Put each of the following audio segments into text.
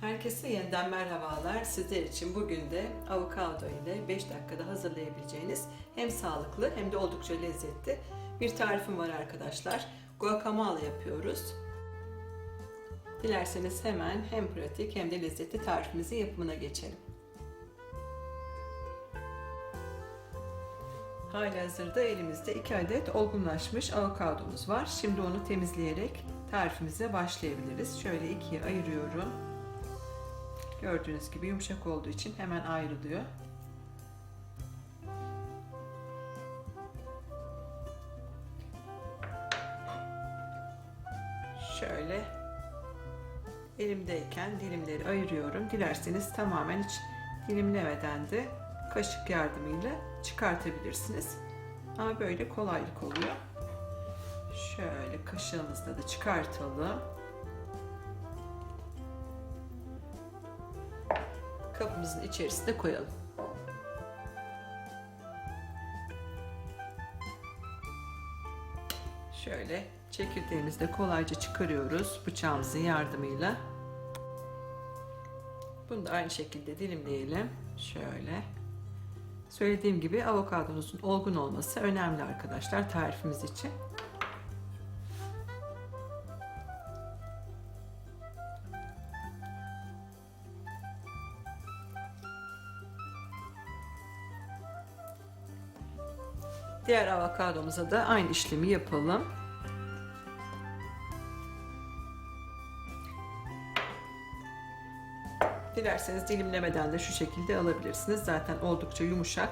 Herkese yeniden merhabalar. Sizler için bugün de avokado ile 5 dakikada hazırlayabileceğiniz hem sağlıklı hem de oldukça lezzetli bir tarifim var arkadaşlar. Guacamole yapıyoruz. Dilerseniz hemen hem pratik hem de lezzetli tarifimizin yapımına geçelim. Halihazırda elimizde 2 adet olgunlaşmış avokadomuz var. Şimdi onu temizleyerek tarifimize başlayabiliriz. Şöyle ikiye ayırıyorum. Gördüğünüz gibi yumuşak olduğu için hemen ayrılıyor. Şöyle elimdeyken dilimleri ayırıyorum. Dilerseniz tamamen hiç dilimlemeden de kaşık yardımıyla çıkartabilirsiniz. Ama böyle kolaylık oluyor. Şöyle kaşığımızla da çıkartalım. Kabımızın içerisine koyalım. Şöyle çekirdeğimizi de kolayca çıkarıyoruz bıçağımızın yardımıyla. Bunu da aynı şekilde dilimleyelim. Şöyle. Söylediğim gibi avokadonuzun olgun olması önemli arkadaşlar tarifimiz için. Diğer avokadomuza da aynı işlemi yapalım. Dilerseniz dilimlemeden de şu şekilde alabilirsiniz. Zaten oldukça yumuşak.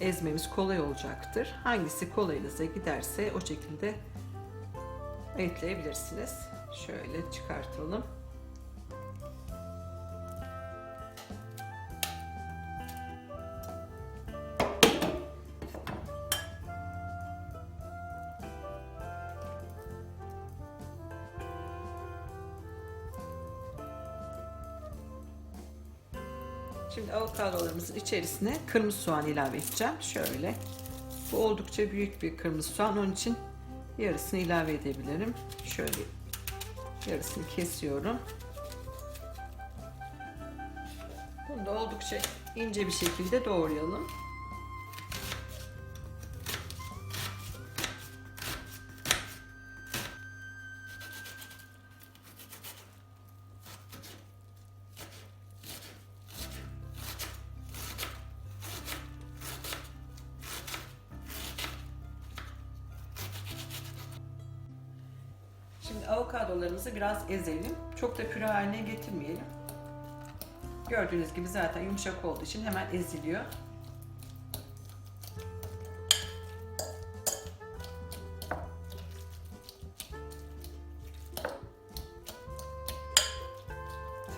Ezmemiz kolay olacaktır. Hangisi kolayınıza giderse o şekilde ekleyebilirsiniz. Şöyle çıkartalım. Şimdi avokadolarımızın içerisine kırmızı soğan ilave edeceğim. Şöyle. Bu oldukça büyük bir kırmızı soğan. Onun için yarısını ilave edebilirim. Şöyle yarısını kesiyorum. Bunu da oldukça ince bir şekilde doğrayalım. Avokadolarımızı biraz ezelim. Çok da püre haline getirmeyelim. Gördüğünüz gibi zaten yumuşak olduğu için hemen eziliyor.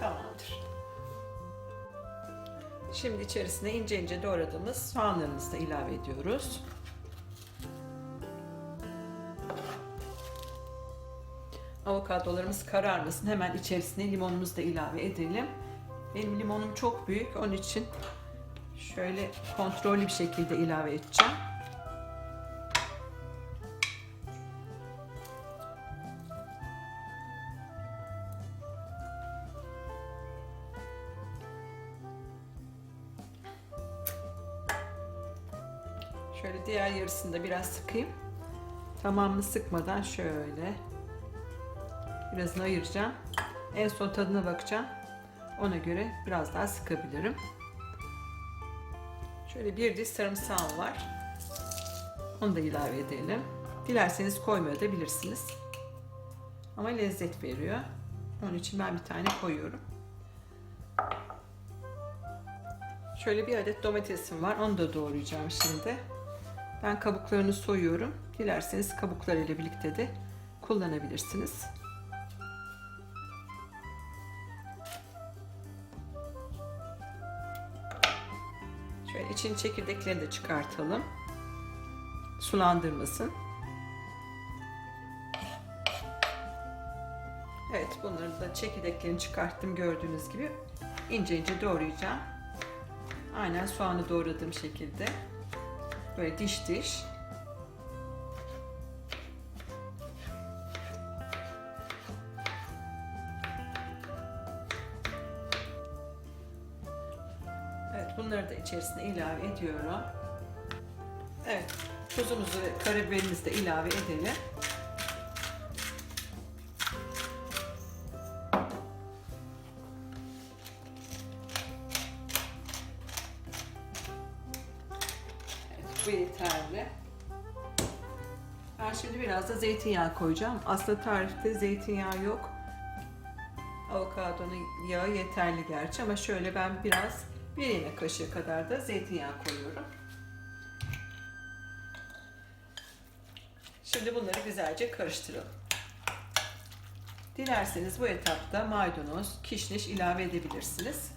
Tamamdır. Şimdi içerisine ince ince doğradığımız soğanlarımızı da ilave ediyoruz. Avokadolarımız kararmasın. Hemen içerisine limonumuzu da ilave edelim. Benim limonum çok büyük. Onun için şöyle kontrollü bir şekilde ilave edeceğim. Şöyle diğer yarısını da biraz sıkayım. Tamamını sıkmadan şöyle birazını ayıracağım. En son tadına bakacağım. Ona göre biraz daha sıkabilirim. Şöyle bir diş sarımsağım var. Onu da ilave edelim. Dilerseniz koymayabilirsiniz. Ama lezzet veriyor. Onun için ben bir tane koyuyorum. Şöyle bir adet domatesim var. Onu da doğrayacağım şimdi. Ben kabuklarını soyuyorum. Dilerseniz kabuklarıyla birlikte de kullanabilirsiniz. Şöyle için çekirdeklerini de çıkartalım. Sulandırmasın. Evet bunları da çekirdeklerini çıkarttım gördüğünüz gibi. ince ince doğrayacağım. Aynen soğanı doğradığım şekilde. Böyle diş diş. İçerisine ilave ediyorum. Evet, tuzumuzu ve karabiberimizi de ilave edelim. Evet, bu yeterli. Ben şimdi biraz da zeytinyağı koyacağım. Aslında tarifte zeytinyağı yok. Avokadonun yağı yeterli gerçi ama şöyle ben biraz bir yemek kaşığı kadar da zeytinyağı koyuyorum. Şimdi bunları güzelce karıştıralım. Dilerseniz bu etapta maydanoz, kişniş ilave edebilirsiniz.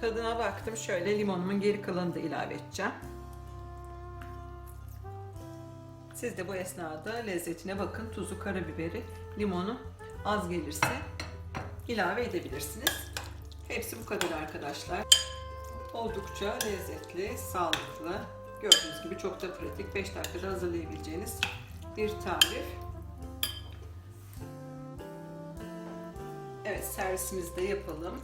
Tadına baktım. Şöyle limonumun geri kalanını da ilave edeceğim. Siz de bu esnada lezzetine bakın. Tuzu, karabiberi, limonu az gelirse ilave edebilirsiniz. Hepsi bu kadar arkadaşlar. Oldukça lezzetli, sağlıklı. Gördüğünüz gibi çok da pratik. 5 dakikada hazırlayabileceğiniz bir tarif. Evet servisimizi de yapalım.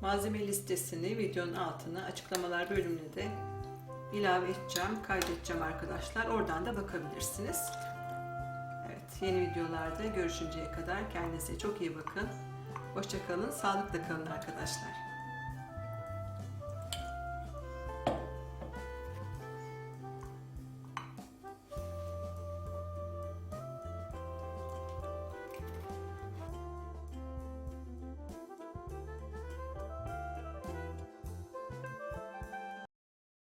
Malzeme listesini videonun altına açıklamalar bölümüne de ilave edeceğim, kaydedeceğim arkadaşlar. Oradan da bakabilirsiniz. Evet, yeni videolarda görüşünceye kadar kendinize çok iyi bakın. Hoşçakalın, sağlıkla kalın arkadaşlar.